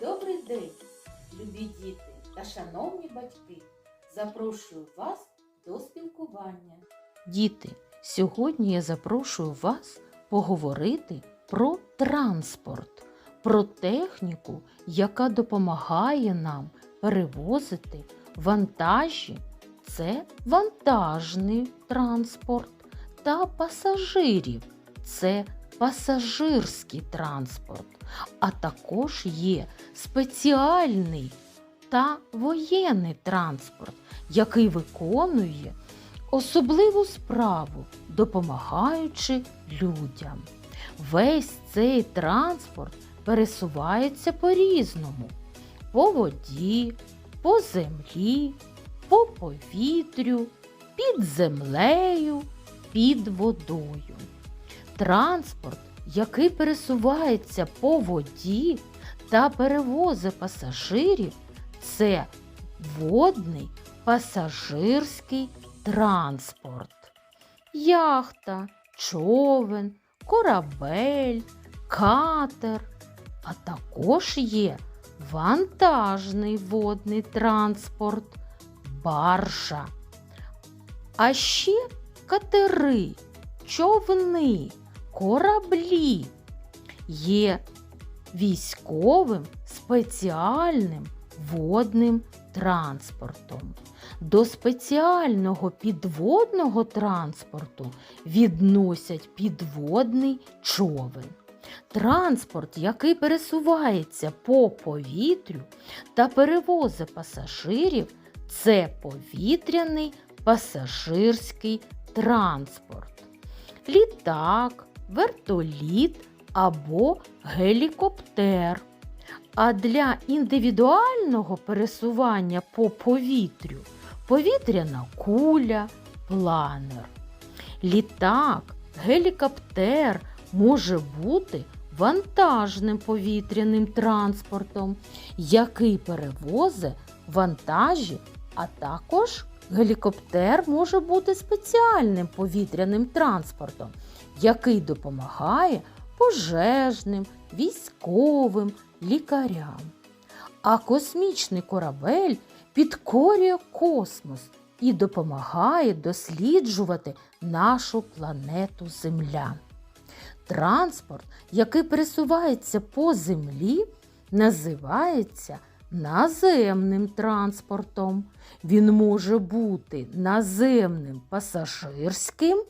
Добрий день, любі діти та шановні батьки. Запрошую вас до спілкування. Діти, сьогодні я запрошую вас поговорити про транспорт, про техніку, яка допомагає нам перевозити вантажі. Це вантажний транспорт та пасажирів. Це пасажирський транспорт а також є спеціальний та воєнний транспорт, який виконує особливу справу, допомагаючи людям. Весь цей транспорт пересувається по-різному: по воді, по землі, по повітрю, під землею, під водою. Транспорт який пересувається по воді та перевозить пасажирів, це водний пасажирський транспорт. Яхта, човен, корабель, катер, а також є вантажний водний транспорт, баржа. А ще катери, човни кораблі є військовим спеціальним водним транспортом. До спеціального підводного транспорту відносять підводний човен. Транспорт, який пересувається по повітрю та перевозить пасажирів, це повітряний пасажирський транспорт. Літак, вертоліт або гелікоптер. А для індивідуального пересування по повітрю повітряна куля, планер. Літак, гелікоптер може бути вантажним повітряним транспортом, який перевозить вантажі, а також гелікоптер може бути спеціальним повітряним транспортом, який допомагає пожежним, військовим, лікарям. А космічний корабель підкорює космос і допомагає досліджувати нашу планету Земля. Транспорт, який пересувається по землі, називається наземним транспортом. Він може бути наземним пасажирським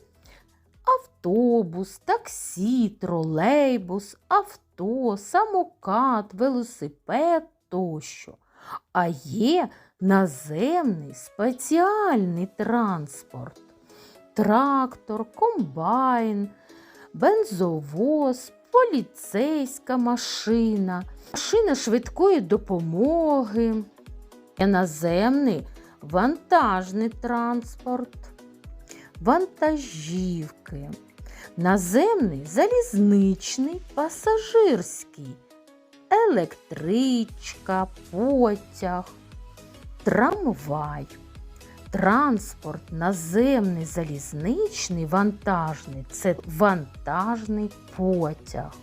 автобус, таксі, тролейбус, авто, самокат, велосипед тощо. А є наземний спеціальний транспорт, трактор, комбайн, бензовоз, поліцейська машина, машина швидкої допомоги, наземний вантажний транспорт вантажівки, наземний залізничний пасажирський, електричка, потяг, трамвай. Транспорт наземний залізничний вантажний це вантажний потяг.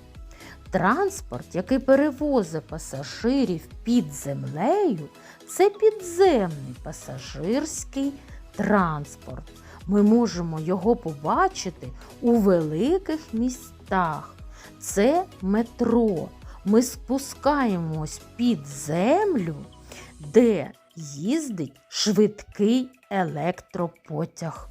Транспорт, який перевозить пасажирів під землею, це підземний пасажирський транспорт ми можемо його побачити у великих містах. Це метро. Ми спускаємось під землю, де їздить швидкий електропотяг.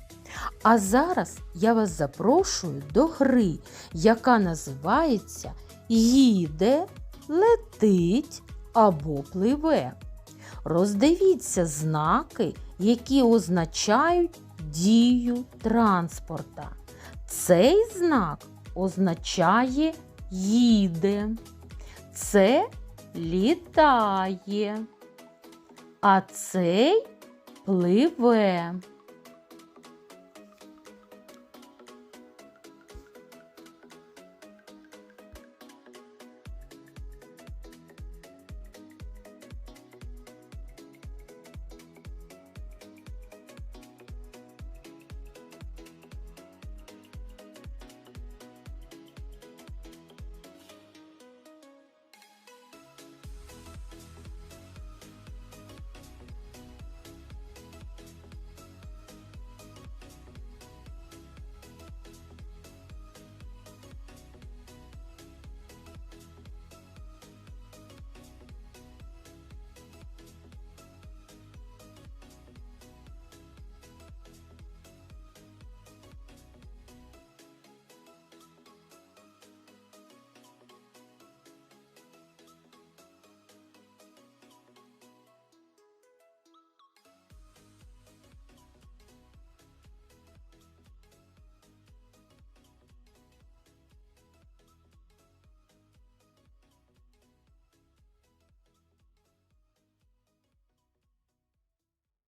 А зараз я вас запрошую до гри, яка називається Їде, летить або пливе. Роздивіться знаки, які означають дію транспорта. Цей знак означає їде. Це літає. А цей пливе.